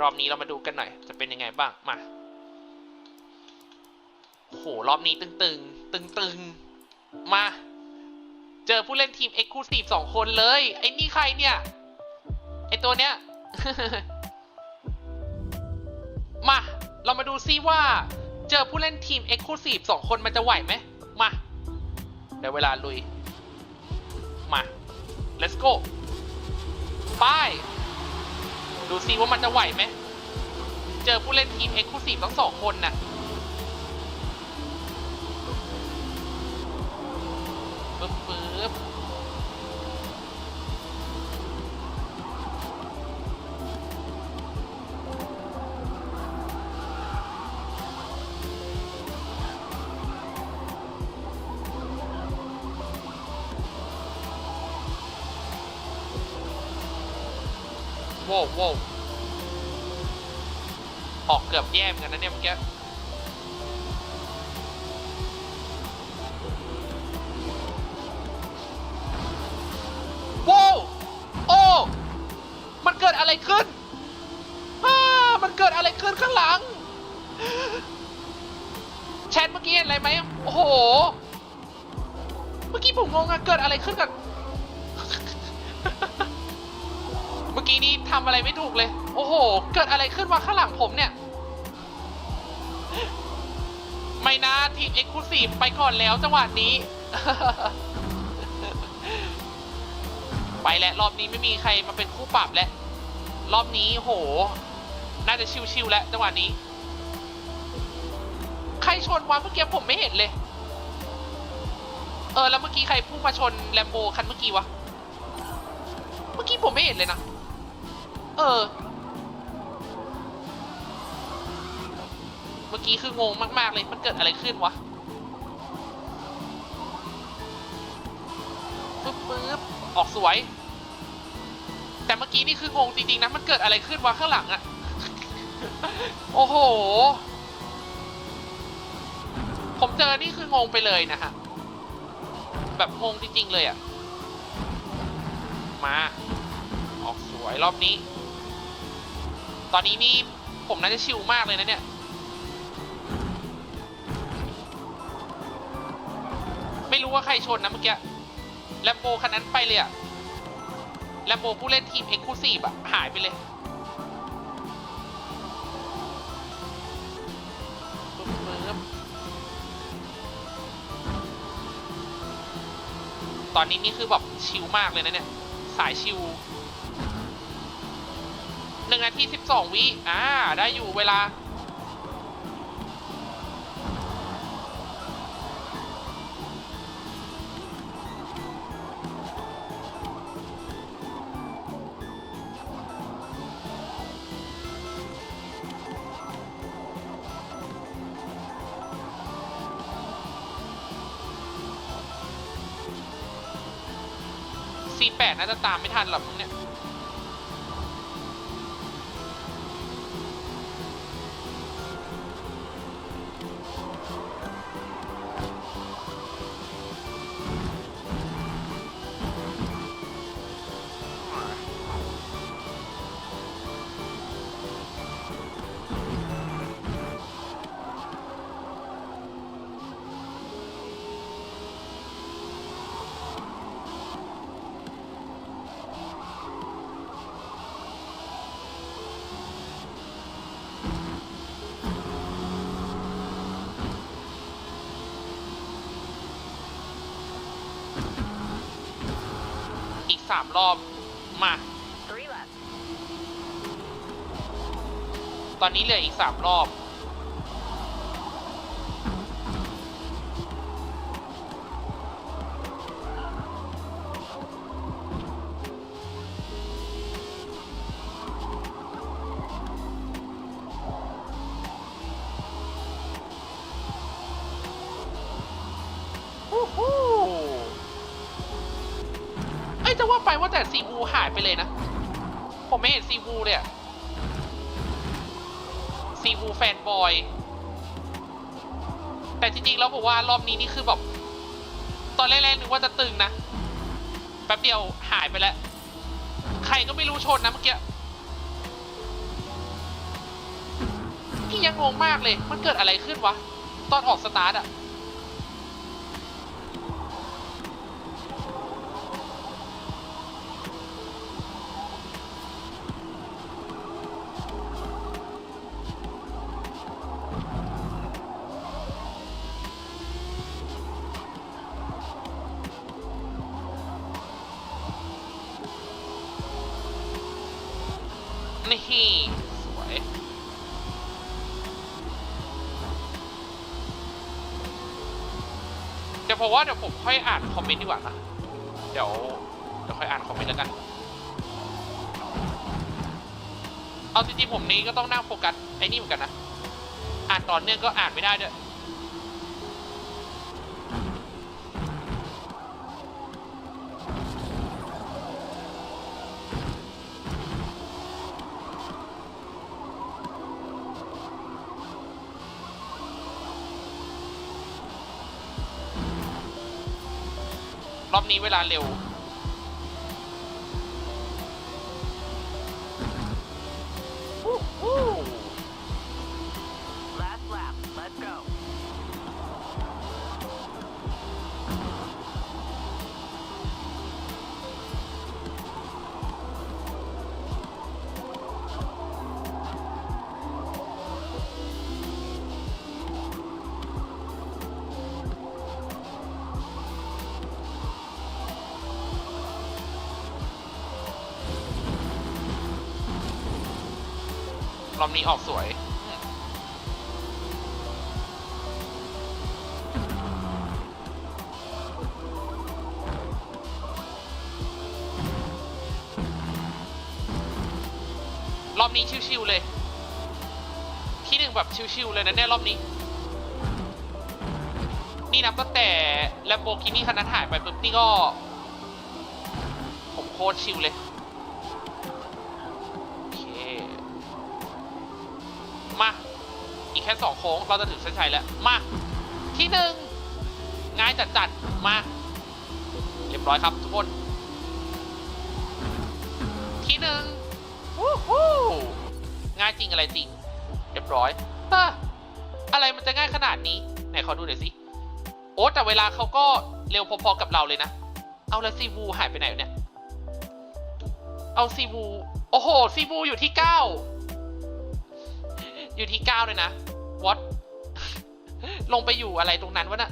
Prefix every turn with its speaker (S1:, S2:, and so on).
S1: รอบนี้เรามาดูกันหน่อย จะเป็นยังไงบ้าง มา โอ้โห รอบนี้ตึงตึงตึงตึงๆ มา เจอผู้เล่นทีม e x c l u s i v e สองคนเลย ไอ้นี่ใครเนี่ย ไอ้ตัวเนี้ย มา เรามาดูซิว่า เจอผู้เล่นทีม e x c l u s i v e สองคนมันจะไหวไหม มาเดี๋ยวเวลาลุย มา let's go ไป ดูซิว่ามันจะไหวไหม เจอผู้เล่นทีม e x c l u s i v e ทั้งสองคนน่ะ โว้วโว้วออกเกือบแย่เหมือนกันนะเนี่ยเมื่อกี้โว้วโอ้มันเกิดอะไรขึ้นฮ่ามันเกิดอะไรขึ้นข้างหลัง แชทเมื่อกี้เห็นอะไรไหมโอ้โห เมื่อกี้ผมงงอะเกิดอะไรขึ้นกับ กี้นี้ทำอะไรไม่ถูกเลย โอ้โห เกิดอะไรขึ้นวะข้างหลังผมเนี่ย ไม่นะทีมเอ็กซ์คลูซีฟไปก่อนแล้วจังหวะนี้ ไปแล้วรอบนี้ไม่มีใครมาเป็นคู่ปรับแล้ว รอบนี้โห น่าจะชิวๆแล้วจังหวะนี้ ใครชนวะเมื่อกี้ผมไม่เห็นเลย เออแล้วเมื่อกี้ใครพุ่งมาชนแลมโบคันเมื่อกี้วะ เมื่อกี้ผมไม่เห็นเลยนะ เออ เมื่อกี้คืองงมากๆเลย มันเกิดอะไรขึ้นวะปึ๊บปึ๊บออกสวย แต่เมื่อกี้นี่คืองงจริงๆนะ มันเกิดอะไรขึ้นวะข้างหลังอะโอ้โห ผมเจอนี่คืองงไปเลยนะฮะ แบบงงจริงๆเลยอะมา ออกสวยรอบนี้ ตอนนี้นี่ผมน่าจะชิลมากเลยนะเนี่ย ไม่รู้ว่าใครชนนะเมื่อกี้แลมโบคันนั้นไปเลยอะแลมโบผู้เล่นทีมเอ็กซ์คลูซีฟอะหายไปเลยตอนนี้นี่คือแบบชิลมากเลยนะเนี่ย สายชิล หนึ่งนาทีสิบสองวิอ่า ได้อยู่เวลา C8 น่าจะตามไม่ทันหรอกมึงเนี่ย อีกสามรอบมา ตอนนี้เหลืออีกสามรอบ ไปว่าแต่ซีวูหายไปเลยนะ ผมไม่เห็นซีวูเลยอะซีวูแฟนบอย แต่จริงๆแล้วผมว่ารอบนี้นี่คือแบบตอนแรกๆนึกว่าจะตึงนะ แป๊บเดียวหายไปแล้ว ใครก็ไม่รู้ชนนะเมื่อกี้พี่ยังงงมากเลย มันเกิดอะไรขึ้นวะ ตอนออกสตาร์ทอะ นี่สวยเดี๋ยวผมว่าเดี๋ยวผมค่อยอ่านคอมเมนต์ดีกว่านะ เดี๋ยวเดี๋ยวค่อยอ่านคอมเมนต์แล้วกัน เอาจริงๆผมนี้ก็ต้องนั่งโฟกัสไอ้นี่เหมือนกันนะ อ่านตอนเนื่องก็อ่านไม่ได้ด้วย รอบนี้เวลาเร็ว รอบนี้ออกสวย รอบนี้ชิวๆเลย ที่หนึ่งแบบชิวๆเลยนะเนี่ยรอบนี้ นี่นับตั้งแต่ Lamborghini คันนั้นหายไปปุ๊บนี่ก็ ผมโคตรชิวเลย ค่สองโค้งเราจะถึงเส้นชัยแล้ว มา ที่หนึ่งง่ายจัดจัดๆ มา เรียบร้อยครับทุกคน ที่หนึ่งวู้ฮู้ง่ายจริงอะไรจริง เรียบร้อยเฮ้ออะไรมันจะง่ายขนาดนี้ ไหนขอดูหน่อยสิ โอ้แต่เวลาเขาก็เร็วพอๆกับเราเลยนะ เอาล้วซีวูหายไปไหนวะเนี่ย เอาซีวู โอ้โหซีวูอยู่ที่เก้าอยู่ที่เก้าเลยนะ ลงไปอยู่อะไรตรงนั้นวะน่ะ